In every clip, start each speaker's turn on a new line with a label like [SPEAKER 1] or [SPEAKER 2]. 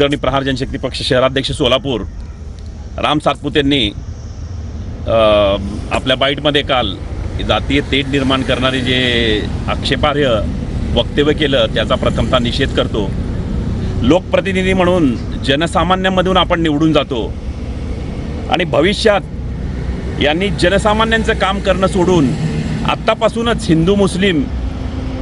[SPEAKER 1] कुलकर्णी प्रहार जनशक्ती पक्ष शहराध्यक्ष सोलापूर. राम सातपुतेंनी यांनी आपल्या बाईटमध्ये काल जातीय तेढ निर्माण करणारे जे आक्षेपार्ह वक्तव्य केलं त्याचा प्रथमतः निषेध करतो. लोकप्रतिनिधी म्हणून जनसामान्यांमधून आपण निवडून जातो. आणि भविष्यात यांनी जनसामान्यांचं काम करणं सोडून आत्तापासूनच हिंदू मुस्लिम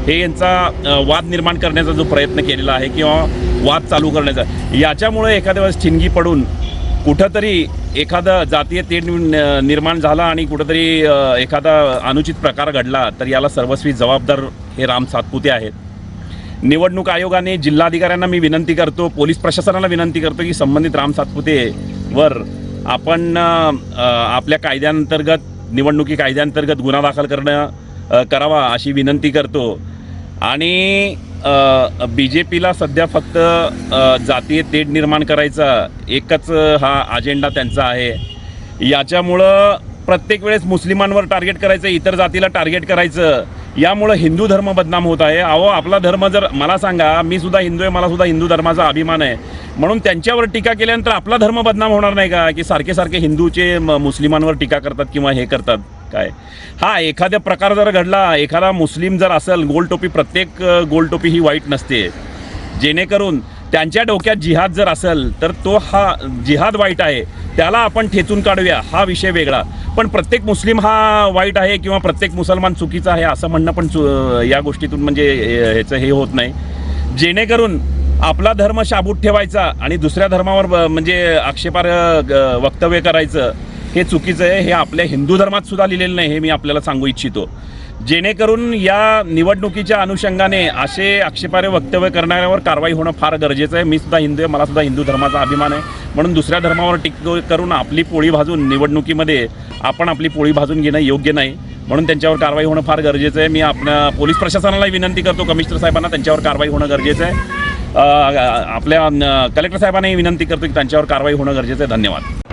[SPEAKER 1] हे यांचा वाद निर्माण करण्याचा जो प्रयत्न केलेला आहे किंवा वाद चालू करण्याचा. याच्यामुळे एखाद्या वेळेस ठिणगी पडून कुठंतरी एखादा जातीय तेढ निर्माण झाला आणि कुठंतरी एखादा अनुचित प्रकार घडला तर याला सर्वस्वी जबाबदार हे राम सातपुते आहेत. निवडणूक आयोगाने जिल्हाधिकाऱ्यांना मी विनंती करतो पोलीस प्रशासनाला विनंती करतो की संबंधित राम सातपुतेवर आपण आपल्या कायद्यांतर्गत निवडणुकी कायद्यांतर्गत गुन्हा दाखल करणं करावा अशी विनंती करतो. आणि बी जे पीला सध्या फक्त जातीय तेढ निर्माण करायचा एकच हा अजेंडा त्यांचा आहे. याच्यामुळं प्रत्येक वेळेस मुस्लिमांवर टार्गेट करायचं इतर जातीला टार्गेट करायचं यामुळं हिंदू धर्म बदनाम होत आहे. अहो आपला धर्म जर मला सांगा मी सुद्धा हिंदू आहे मला सुद्धा हिंदू धर्माचा अभिमान आहे. म्हणून त्यांच्यावर टीका केल्यानंतर आपला धर्म बदनाम होणार नाही का? की सारखे सारखे हिंदूचे म- मुस्लिमांवर टीका करतात किंवा हे करतात? काय? हा एखाद्या प्रकार जर घडला एखादा मुस्लिम जर असेल गोलटोपी प्रत्येक गोलटोपी ही वाईट नसते. जेणेकरून त्यांच्या डोक्यात जिहाद जर असेल तर तो हा जिहाद वाईट आहे. त्याला आपण ठेचून काढूया हा विषय वेगळा. पण प्रत्येक मुस्लिम हा वाईट आहे किंवा प्रत्येक मुसलमान चुकीचा आहे असं म्हणणं पण चु या गोष्टीतून म्हणजे ह्याचं हे होत नाही. जेणेकरून आपला धर्म शाबूत ठेवायचा आणि दुसऱ्या धर्मावर म्हणजे आक्षेपार्ह वक्तव्य करायचं हे चुकीचं आहे हे आपल्या हिंदू धर्मात सुद्धा लिहिलेलं नाही हे मी आपल्याला सांगू इच्छितो. जेणेकरून या निवडणुकीच्या अनुषंगाने असे आक्षेपार्ह वक्तव्य करणाऱ्यावर कारवाई होणं फार गरजेचं आहे. मी सुद्धा हिंदू आहे मला सुद्धा हिंदू धर्माचा अभिमान आहे. म्हणून दुसऱ्या धर्मावर टिक करून आपली पोळी भाजून निवडणुकीमध्ये आपण आपली पोळी भाजून घेणं योग्य नाही. म्हणून त्यांच्यावर कारवाई होणं फार गरजेचं आहे. मी आपल्या पोलीस प्रशासनाला विनंती करतो कमिशनर साहेबांना त्यांच्यावर कारवाई होणं गरजेचं आहे. आपल्या कलेक्टर साहेबांनाही विनंती करतो की त्यांच्यावर कारवाई होणं गरजेचं आहे. धन्यवाद.